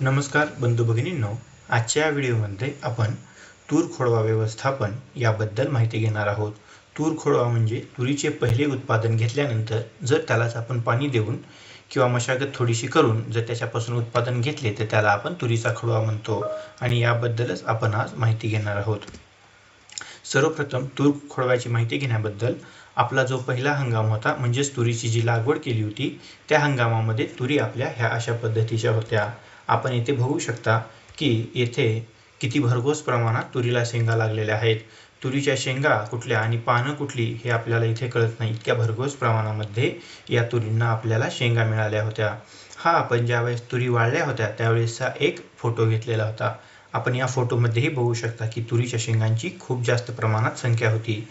नमस्कार बंधू भगिनींनो आजच्या या व्हिडिओमध्ये आपण तूर खोडवा व्यवस्थापन याबद्दल माहिती घेणार आहोत. तूर खोडवा म्हणजे तुरीचे पहिले उत्पादन घेतल्यानंतर जर त्यालाच आपण पाणी देऊन किंवा मशागत थोडीशी करून जर त्याच्यापासून उत्पादन घेतले तर त्याला आपण तुरीचा खोडवा म्हणतो आणि याबद्दलच आपण आज माहिती घेणार आहोत. सर्वप्रथम तूर खोडव्याची माहिती घेण्याबद्दल आपला जो पहिला हंगाम होता म्हणजेच तुरीची जी लागवड केली होती त्या हंगामामध्ये तुरी आपल्या ह्या अशा पद्धतीच्या होत्या. आपण येथे बघू शकता की येथे किती भरघोस प्रमाणात तुरीला शेंगा लागलेल्या आहेत. तुरीच्या शेंगा कुठल्या आणि पानं कुठली हे आपल्याला इथे कळत नाही. इतक्या भरघोस प्रमाणामध्ये या तुरींना आपल्याला शेंगा मिळाल्या होत्या. हा आपण ज्यावेळेस तुरी वाळल्या होत्या त्यावेळेसचा एक फोटो घेतलेला होता. आपण या फोटोमध्येही बघू शकता की तुरीच्या शेंगांची खूप जास्त प्रमाणात संख्या होती.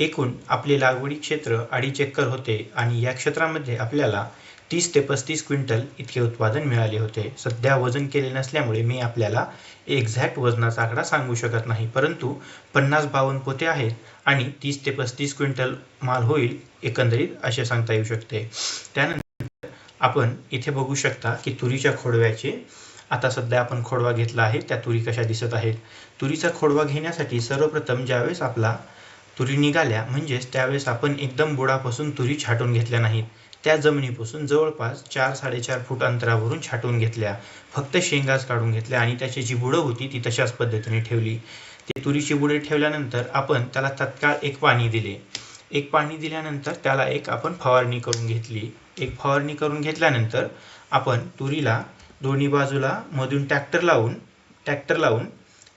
एकूण आपले लागवडी क्षेत्र अडीच एकर होते आणि या क्षेत्रामध्ये आपल्याला तीस ते पस्तीस क्विंटल इतके उत्पादन मिळाले होते. सध्या वजन केले नसल्यामुळे मी आपल्याला एक्झॅक्ट वजनाचा आकडा सांगू शकत नाही. परंतु पन्नास बावन्न पोते आहेत आणि तीस ते पस्तीस क्विंटल माल होईल एकंदरीत असे सांगता येऊ शकते. त्यानंतर आपण इथे बघू शकता की तुरीच्या खोडव्याचे आता सध्या आपण खोडवा घेतला आहे त्या तुरी कशा दिसत आहेत. तुरीचा खोडवा घेण्यासाठी सर्वप्रथम ज्यावेळेस आपला तुरी निघाल्या म्हणजेच त्यावेळेस आपण एकदम बुडापासून तुरी छाटून घेतल्या नाहीत. त्या जमिनीपासून जवळपास चार साडेचार फूट अंतरावरून छाटून घेतल्या. फक्त शेंगाच काढून घेतल्या आणि त्याची जी बुडं होती ती तशाच पद्धतीने ठेवली. ते तुरीची बुडे ठेवल्यानंतर आपण त्याला तत्काळ एक पाणी दिले. एक पाणी दिल्यानंतर त्याला एक आपण फवारणी करून घेतली. एक फवारणी करून घेतल्यानंतर आपण तुरीला दोन्ही बाजूला मधून ट्रॅक्टर लावून ट्रॅक्टर लावून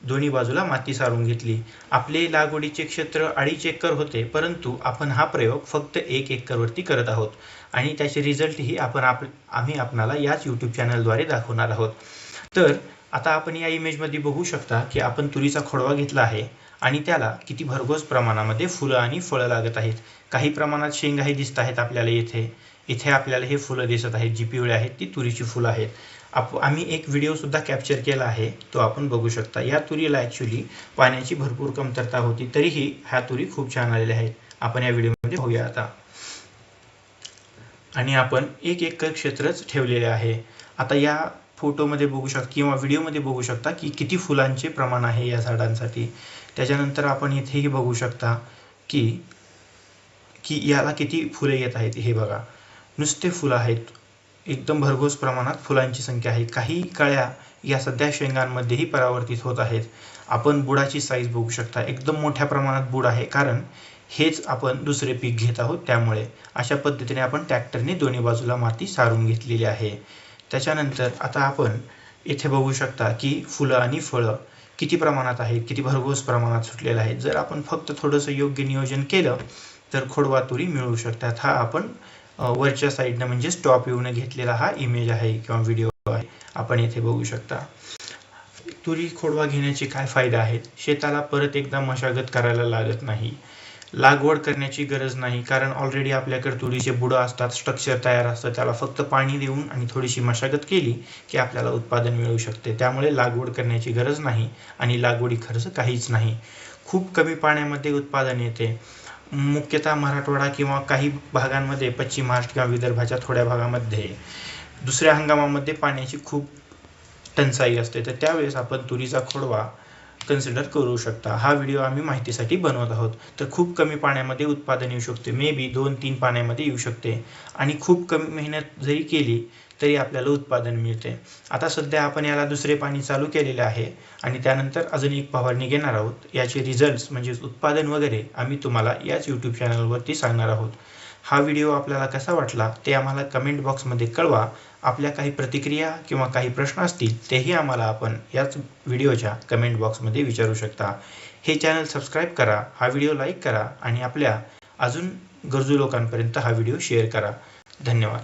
दोन्ही बाजूला माती सारून घेतली. आपले लागवडीचे क्षेत्र अडीच एकर होते परंतु आपण हा प्रयोग फक्त एक एकरवरती करत आहोत. आणि त्याचे रिझल्टही आपण आप आम्ही आपणाला याच यूट्यूब चॅनलद्वारे दाखवणार आहोत. तर आता आपण या इमेजमध्ये बघू शकता की आपण तुरीचा खोडवा घेतला आहे आणि त्याला किती भरघोस प्रमाणामध्ये फुलं आणि फळं लागत आहेत. काही प्रमाणात शेंगाही दिसत आहेत आपल्याला येथे. इथे आपल्याला हे फुलं दिसत आहेत जी पिवळे आहेत ती तुरीची फुलं आहेत. आप आम्ही एक व्हिडिओसुद्धा कॅप्चर केला आहे. तो आपण बघू शकता. या तुरीला ॲक्च्युली पाण्याची भरपूर कमतरता होती. तरीही ह्या तुरी खूप छान आलेल्या आहेत. आपण या व्हिडिओमध्ये पाहूया आता. आणि आपण एक एकर क्षेत्रच ठेवलेले आहे. आता या फोटोमध्ये बघू शकता किंवा व्हिडिओमध्ये बघू शकता की किती फुलांचे प्रमाण आहे या झाडांसाठी. त्याच्यानंतर आपण इथेही बघू शकता की की याला किती फुले येत आहेत हे बघा. नुसते फुलं आहेत. एकदम भरघोस प्रमाणात फुलांची संख्या आहे. काही कळ्या या सध्या शेंगांमध्येही परावर्तित होत आहेत. आपण बुडाची साईज बघू शकता. एकदम मोठ्या प्रमाणात बुड आहे. कारण हेच आपण दुसरे पीक घेत आहोत. त्यामुळे अशा पद्धतीने आपण ट्रॅक्टरने दोन्ही बाजूला माती सारून घेतलेली आहे. त्याच्यानंतर आता आपण इथे बघू शकता की फुलं आणि फळं किती प्रमाणात आहेत किती भरघोस प्रमाणात सुटलेलं आहे. जर आपण फक्त थोडंसं योग्य नियोजन केलं तर खोडवा तुरी मिळू शकतात. हा आपण वरच्या साईडनं म्हणजे स्टॉप येऊन घेतलेला हा इमेज आहे किंवा व्हिडिओ आहे. आपण इथे बघू शकता. तुरी खोडवा घेण्याचे काय फायदे आहेत? शेताला परत एकदा मशागत करायला लागत नाही. लागवड करण्याची गरज नाही कारण ऑलरेडी आपल्याकडे तुरीचे बुडं असतात स्ट्रक्चर तयार असतं त्याला फक्त पाणी देऊन आणि थोडीशी मशागत केली की आपल्याला उत्पादन मिळू शकते. त्यामुळे लागवड करण्याची गरज नाही आणि लागवडी खर्च काहीच नाही. खूप कमी पाण्यामध्ये उत्पादन येते. मुख्यतः मराठवाडा किंवा काही भागांमध्ये पश्चिम महाराष्ट्र किंवा विदर्भाच्या थोड्या भागामध्ये दुसऱ्या हंगामामध्ये पाण्याची खूप टंचाई असते. तर त्यावेळेस आपण तुरीचा खोडवा कन्सिडर करू शकता. हा व्हिडिओ आम्ही माहितीसाठी बनवत आहोत. तर खूप कमी पाण्यामध्ये उत्पादन येऊ शकते. मे बी दोन तीन पाण्यामध्ये येऊ शकते. आणि खूप कमी मेहनत जरी केली तरी आपल्याला उत्पादन मिळते. आता सध्या आपण याला दुसरे पाणी चालू केलेले आहे. आणि त्यानंतर अजून एक फवारणी घेणार आहोत. याचे रिझल्ट्स म्हणजेच उत्पादन वगैरे आम्ही तुम्हाला याच यूट्यूब चॅनलवरती सांगणार आहोत. हा व्हिडिओ आपल्याला कसा वाटला ते आम्हाला कमेंट बॉक्समध्ये कळवा. आपल्या काही प्रतिक्रिया किंवा काही प्रश्न असतील तेही आम्हाला आपण याच व्हिडिओच्या कमेंट बॉक्समध्ये विचारू शकता. हे चॅनल सबस्क्राईब करा हा व्हिडिओ लाईक करा आणि आपल्या अजून गरजू लोकांपर्यंत हा व्हिडिओ शेअर करा. धन्यवाद.